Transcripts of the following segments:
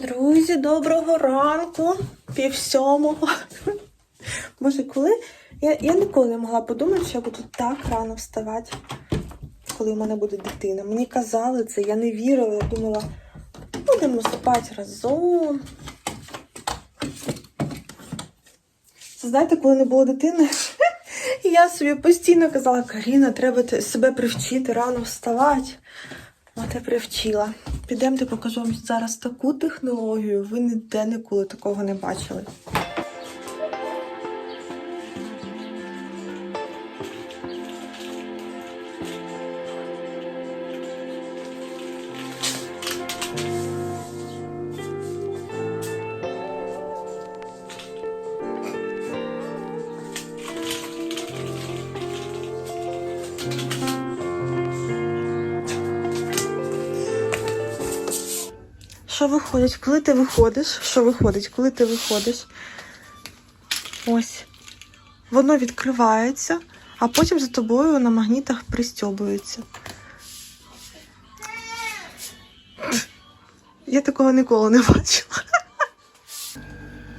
Друзі, доброго ранку, пів сьомого. Боже, коли. Я, я ніколи не могла подумати, що я буду так рано вставати, коли в мене буде дитина. Мені казали це, я не вірила, я думала, будемо спати разом. Це знаєте, коли не було дитини, я собі постійно казала, Каріна, треба себе привчити рано вставати. Я привчила. Підемте, покажу вам зараз таку технологію. Ви ніде ніколи такого не бачили. Що виходить? Коли ти виходиш? Що виходить? Коли ти виходиш? Ось. Воно відкривається, а потім за тобою на магнітах пристьобується. Я такого ніколи не бачила.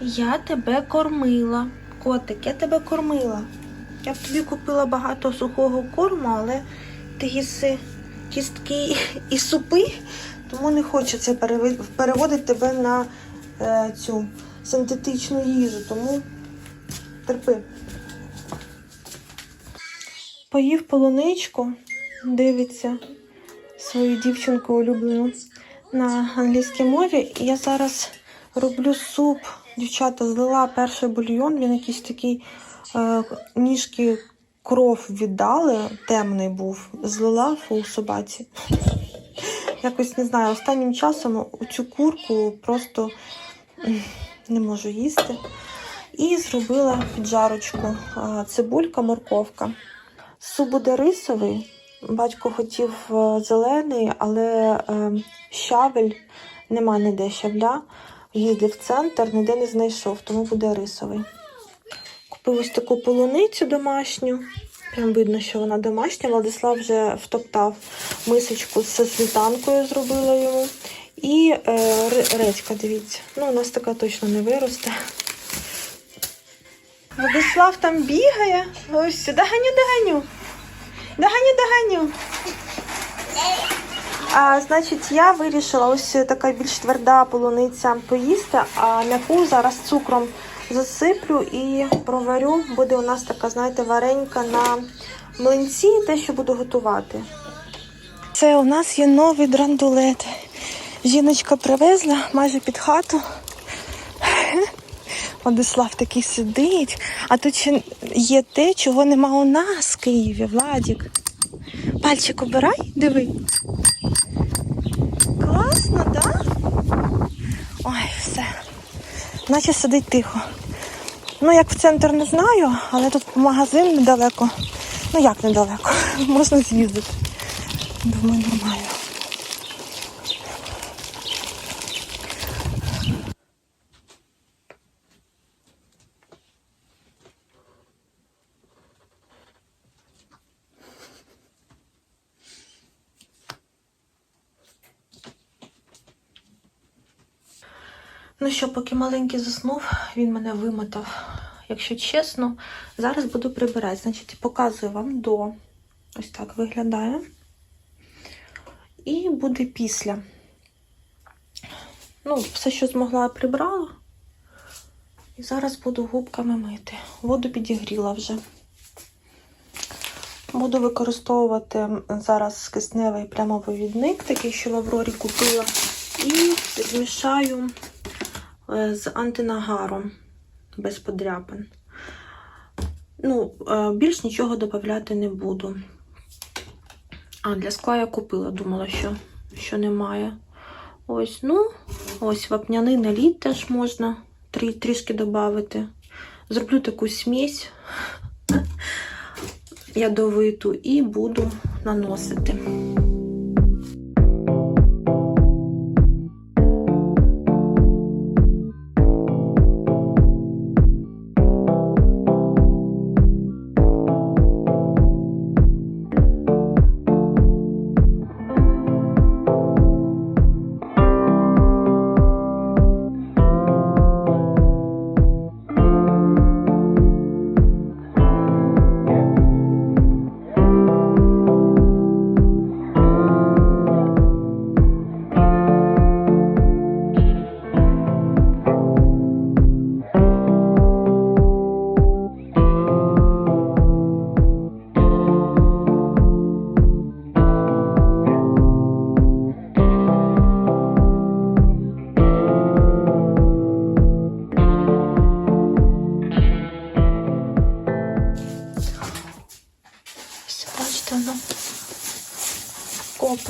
Я тебе кормила. Котик, я тебе кормила. Я б тобі купила багато сухого корму, але ти їси кістки і супи, тому не хочеться переводити тебе на е, цю синтетичну їжу, тому терпи. Поїв полуничку, дивиться свою дівчинку улюблену на англійській мові. І я зараз роблю суп. Дівчата злила перший бульйон, він якийсь такий е, ніжки кров віддали, темний був. Злила фу собаці. Якось не знаю, останнім часом цю курку просто не можу їсти. І зробила піджарочку. Цибулька, морковка. Суп буде рисовий. Батько хотів е, зелений, але е, щавель нема ніде щавля. Їздив в центр, ніде не знайшов, тому буде рисовий. Купив ось таку полуницю домашню. Прям видно, що вона домашня. Владислав вже втоптав мисочку з сметанкою, зробила йому. І е, ре- редька, дивіться. Ну, у нас така точно не виросте. Владислав там бігає. Ось, доганю, доганю. Доганю, доганю. А, значить, я вирішила ось така більш тверда полуниця поїсти, а м'яку зараз цукром засиплю і проварю. Буде у нас така, знаєте, варенька на млинці, те, що буду готувати. Це у нас є новий драндулет. Жіночка привезла майже під хату. Владислав такий сидить, а тут ще є те, чого нема у нас в Києві, Владік. Пальчик обирай, диви. Класно, так? Да? Ой, все. Наче сидить тихо. Ну, як в центр не знаю, але тут магазин недалеко. Ну як недалеко? Можна з'їздити. Думаю, нормально. Ну що, поки маленький заснув, він мене вимотав. Якщо чесно, зараз буду прибирати. Значить, показую вам до. Ось так виглядає. І буде після. Ну, все, що змогла, прибрала. І зараз буду губками мити. Воду підігріла вже. Буду використовувати зараз кисневий прямовивідник, такий, що в Аврорі купила. І змішаю з антинагаром без подряпин. Ну, е, більш нічого додати не буду. А, для скла я купила, думала, що, що немає. Ось, ну, ось вапняний наліт теж можна трі, трішки додати. Зроблю таку смесь ядовиту і буду наносити.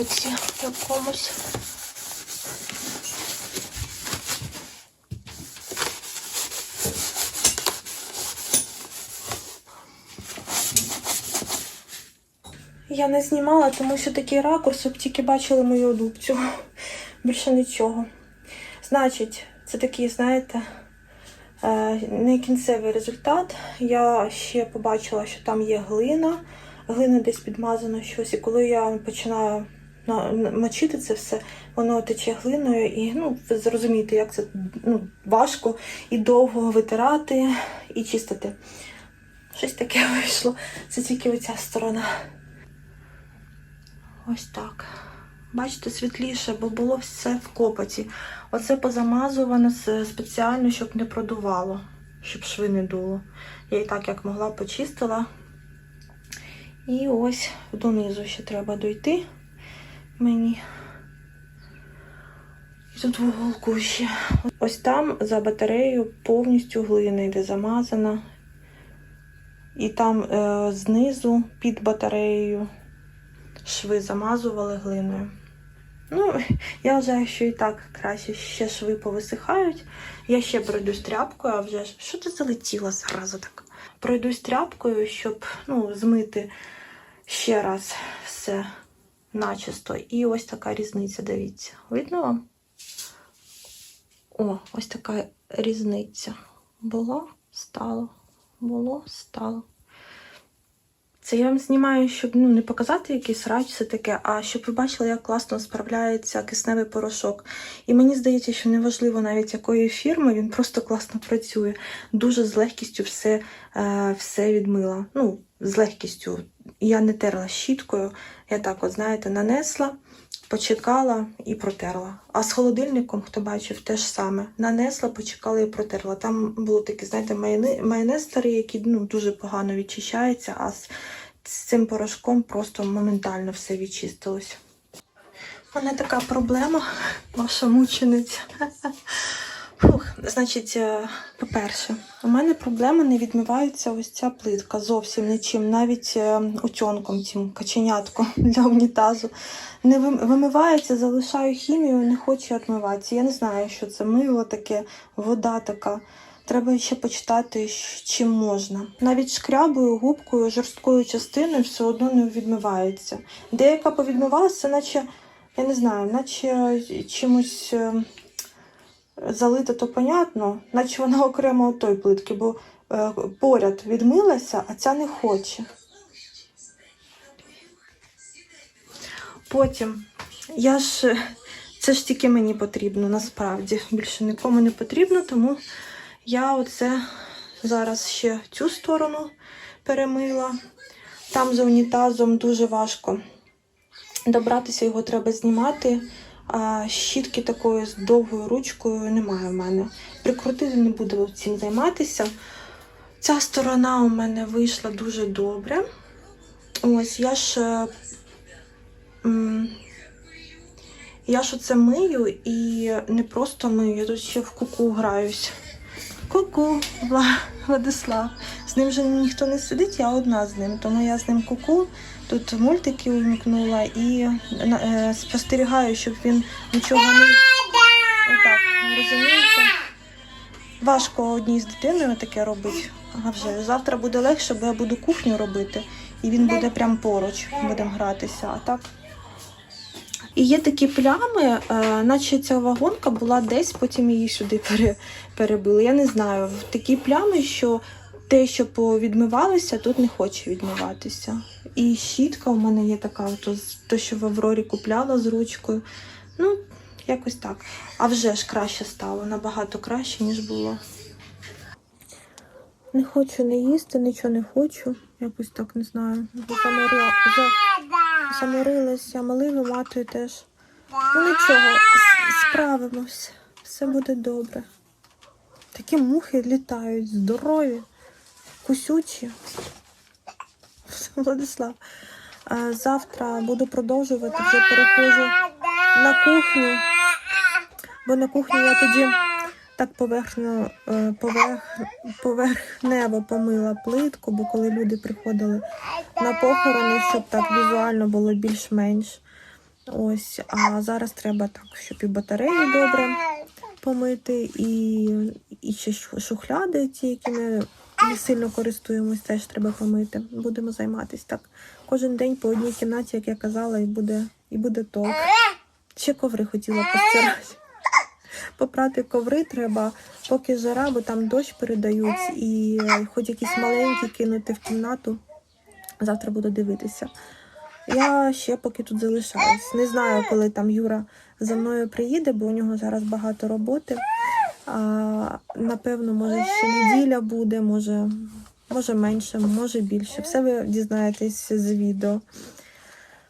Запаці якомусь. Я не знімала, тому що такий ракурс, щоб тільки бачили мою дубцю. Більше нічого. Значить, це такий, знаєте, е, не кінцевий результат. Я ще побачила, що там є глина. Глина десь підмазано щось. І коли я починаю на- на- мочити це все, воно тече глиною. І ну, ви зрозумієте, як це ну, важко і довго витирати і чистити. Щось таке вийшло. Це тільки оця сторона. Ось так. Бачите, світліше, бо було все в копоті. Оце позамазувано спеціально, щоб не продувало, щоб шви не дуло. Я і так як могла почистила. І ось донизу ще треба дойти мені. І тут в ще. Ось там за батареєю повністю глина йде замазана. І там е, знизу під батареєю шви замазували глиною. Ну, я вважаю, що і так краще ще шви повисихають. Я ще пройдусь тряпкою, а вже що ти залетіла зразу так? Пройдусь тряпкою, щоб ну, змити ще раз все начисто. І ось така різниця, дивіться. Видно вам? О, ось така різниця. Було, стало, було, стало. Це я вам знімаю, щоб ну, не показати якийсь рач, все таке, а щоб ви бачили, як класно справляється кисневий порошок. І мені здається, що неважливо навіть якої фірми, він просто класно працює. Дуже з легкістю все, е, все відмила. Ну, з легкістю. Я не терла щіткою. Я так, от, знаєте, нанесла, почекала і протерла. А з холодильником, хто бачив, те ж саме. Нанесла, почекала і протерла. Там було таке, знаєте, майонез, старий, який ну, дуже погано відчищається, а з, з цим порошком просто моментально все відчистилось. У мене така проблема, ваша мучениця. Значить, е, по-перше, у мене проблема не відмивається ось ця плитка зовсім нічим, навіть е, утьонком, цим каченятком для унітазу. Не вимивається, залишаю хімію, не хочу відмиватися. Я не знаю, що це мило таке, вода така. Треба ще почитати, чим можна. Навіть шкрябою, губкою, жорсткою частиною все одно не відмивається. Деяка повідмивалася, наче, я не знаю, наче чимось. Залита, то понятно, наче вона окремо від тої плитки, бо е, поряд відмилася, а ця не хоче. Потім я ж це ж тільки мені потрібно, насправді. Більше нікому не потрібно, тому я оце зараз ще цю сторону перемила. Там за унітазом дуже важко добратися, його треба знімати. А щітки такої з довгою ручкою немає в мене. Прикрутити не буду цим займатися. Ця сторона у мене вийшла дуже добре. Ось я ж. е, Я ж оце мию і не просто мию, я тут ще в куку граюсь. Ку-ку, Владислав. З ним же ніхто не сидить, я одна з ним, тому я з ним куку. Тут мультики увімкнула і е, спостерігаю, щоб він нічого не. Отак, розумієте? Важко одній з дитиною таке робити. А вже завтра буде легше, бо я буду кухню робити, і він буде прямо поруч, будемо гратися. А так. І є такі плями, е, наче ця вагонка була десь, потім її сюди перебили. Я не знаю. Такі плями, що те, що повідмивалося, тут не хоче відмиватися. І щітка у мене є така, ото, з- то, що в Аврорі купляла з ручкою. Ну, якось так. А вже ж краще стало, набагато краще, ніж було. Не хочу не їсти, нічого не хочу. Якось так не знаю. Заморила, за, заморилася, малину матою теж. Ну нічого, справимось. Все буде добре. Такі мухи літають, здорові, кусючі. Владислав. Завтра буду продовжувати, вже переходжу на кухню. Бо на кухні я тоді так поверхно, е, поверх, поверхнево помила плитку, бо коли люди приходили на похорони, щоб так візуально було більш-менш. Ось, а зараз треба так, щоб і батареї добре помити, і, і ще шухляди, ті, які ми не сильно користуємось, теж треба помити. Будемо займатися так. Кожен день по одній кімнаті, як я казала, і буде, і буде толк. Ще коври хотіла постирати. Попрати коври треба, поки жара, бо там дощ передають, і е, хоч якісь маленькі кинути в кімнату. Завтра буду дивитися. Я ще поки тут залишаюсь. Не знаю, коли там Юра за мною приїде, бо у нього зараз багато роботи. Напевно, може ще неділя буде, може, може менше, може більше. Все ви дізнаєтесь з відео.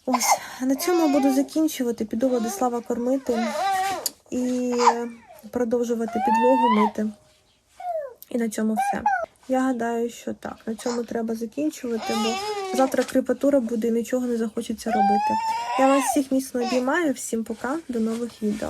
Ось, на цьому буду закінчувати. Піду Владислава кормити і продовжувати підлогу мити. І на цьому все. Я гадаю, що так. На цьому треба закінчувати, бо завтра крепатура буде і нічого не захочеться робити. Я вас всіх міцно обіймаю. Всім пока, до нових відео.